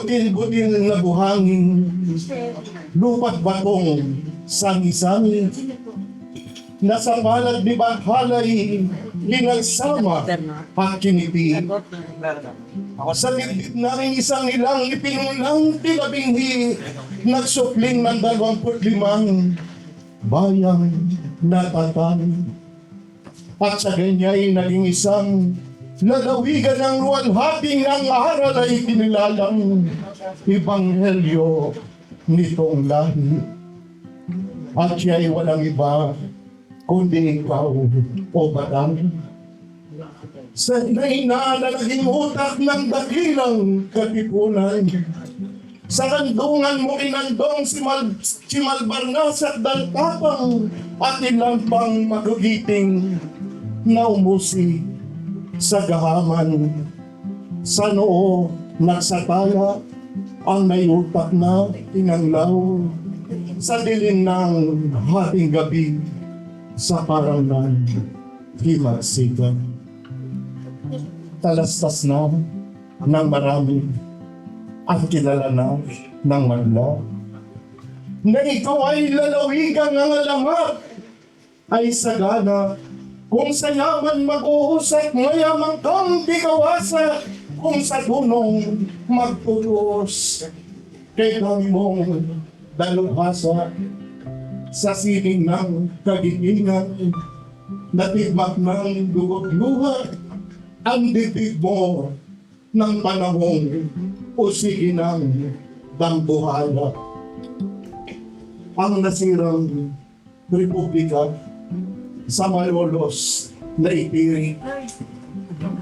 butil-butil na buhangin, lupat batong sangi-sangi, nasa malad ni Baghalay, linagsama at kiniti. Sa dibdib na rin isang ilang ipinulang tilabinghi, nagsupling ng dalawamput limang bayang natatang. At sa ganya'y naging isang lalawigan ng luwalhating ang aral ay kinilalang Ibanghelyo nitong lahi. At siya'y walang iba kundi ikaw o batang. Sa inaina na naging utak ng dakilang katipunan. Sa kandungan mo inandong si, Mal, si Malbarnas at Daltapang at ilang pang magugiting na umusi sa gahaman. Sa noo nagsatala ang nayutak na tinanglaw sa dilim ng hating gabi sa paralan himagsigan. Talastas na ng marami ang kilala na ng manla na ikaw ay lalawigan ng alamat ay sagana kung sa yaman mag-uusap mayaman kang bigawasa kung sa dunong magtulos kay kami mong dalubhasa. Sa sining ng kagitingan natigmak ng dugot luha ang bibig mo ng panahong usigi ng dambuhala. Ang nasirang republika sa malolos na itiring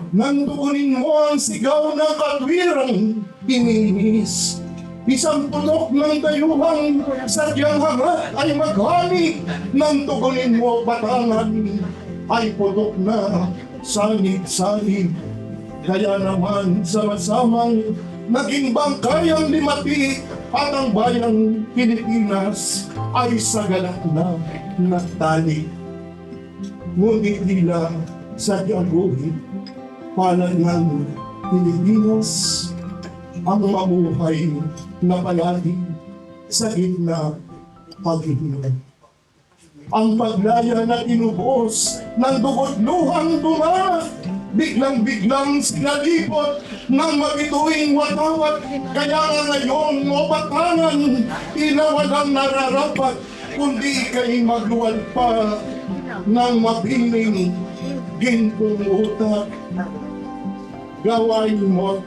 nang tukunin mo ang sigaw ng katwirang pininis. Isang tulok ng dayuhang sadyang hangat ay maghani nang tukunin mo batangan ay putok na sanib-sanib. Kaya naman sama-samang naging bangkayang limati at ang bayang Pilipinas ay sagalak na natali. Ngunit tila sadyang guhit palad ng Pilipinas ang mamuhay na palagi sa gitna paghihinag. Ang paglaya na inubos ng dugot luhang duma, biglang-biglang sinalipot ng mabituing watawat. Kaya nga ngayon, o batangan, tila walang nararapat, kundi ika'y magluwal pa ng mabining gintong utak gawain mo,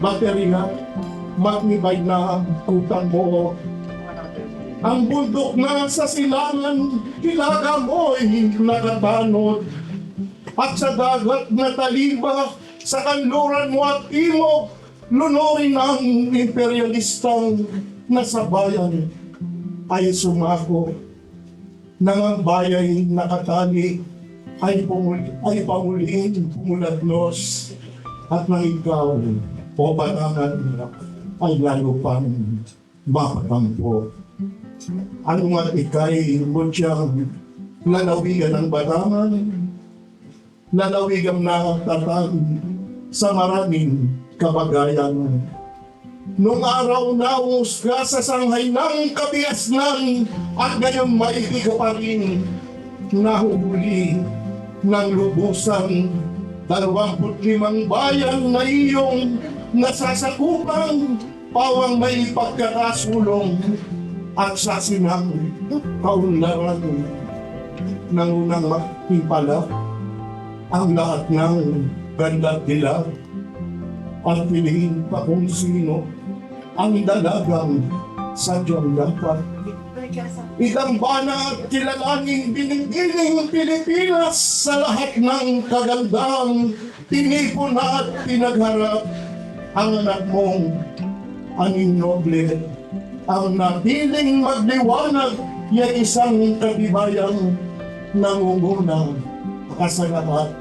baterya, matibay na ang utang mo. Ang bundok na sa silangan, kilaga mo'y nakatanod. At sa dagat na taliba, sa kanluran mo at timog, lunurin ang imperialistang nasa bayan ay sumako. Nang ang bayay nakatali ay, pumul ay panguliin, pumuladnos at nang ikaw o batangan ay lalo pang makatampo. Ano nga ikay mutyang lalawigan ng batangan, lalawigan na tatang sa maraming kabagayan. Nung araw na umusga sa sanghay ng kabiasnan at ngayon maibig ka pa rin nahuhuli ng lubusan dalawamput limang bayan na iyong nasasakupan pawang may pagkakasulong at sa sinang kaunlaran ng unang magtimpala ang lahat ng ganda nila at piliin pa kung sino ang dalagang sadyang dapat Ilang bana at kilalaning binibining Pilipinas sa lahat ng kagandang tinipon at pinagharap. Ang anak mong aning noble ang napiling magliwanag ya isang katibayang nangunguna. Kasagapat